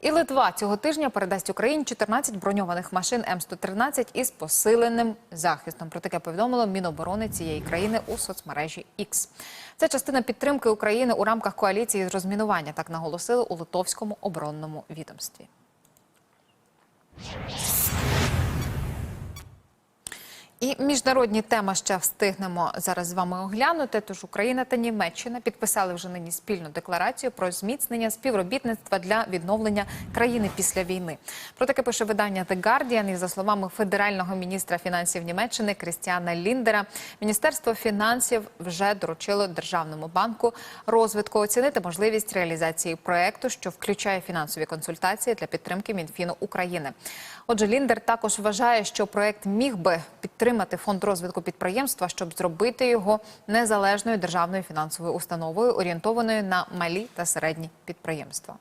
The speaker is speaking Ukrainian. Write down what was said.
І Литва цього тижня передасть Україні 14 броньованих машин М113 із посиленим захистом. Про таке повідомило Міноборони цієї країни у соцмережі X. Це частина підтримки України у рамках коаліції з розмінування. Так наголосили у литовському оборонному відомстві. І міжнародні теми ще встигнемо зараз з вами оглянути. Тож Україна та Німеччина підписали вже нині спільну декларацію про зміцнення співробітництва для відновлення країни після війни. Про таке пише видання The Guardian. І за словами федерального міністра фінансів Німеччини Крістіана Ліндера, міністерство фінансів вже доручило державному банку розвитку оцінити можливість реалізації проекту, що включає фінансові консультації для підтримки Мінфіну України. Отже, Ліндер також вважає, що проект міг би підтримати фонд розвитку підприємства, щоб зробити його незалежною державною фінансовою установою, орієнтованою на малі та середні підприємства.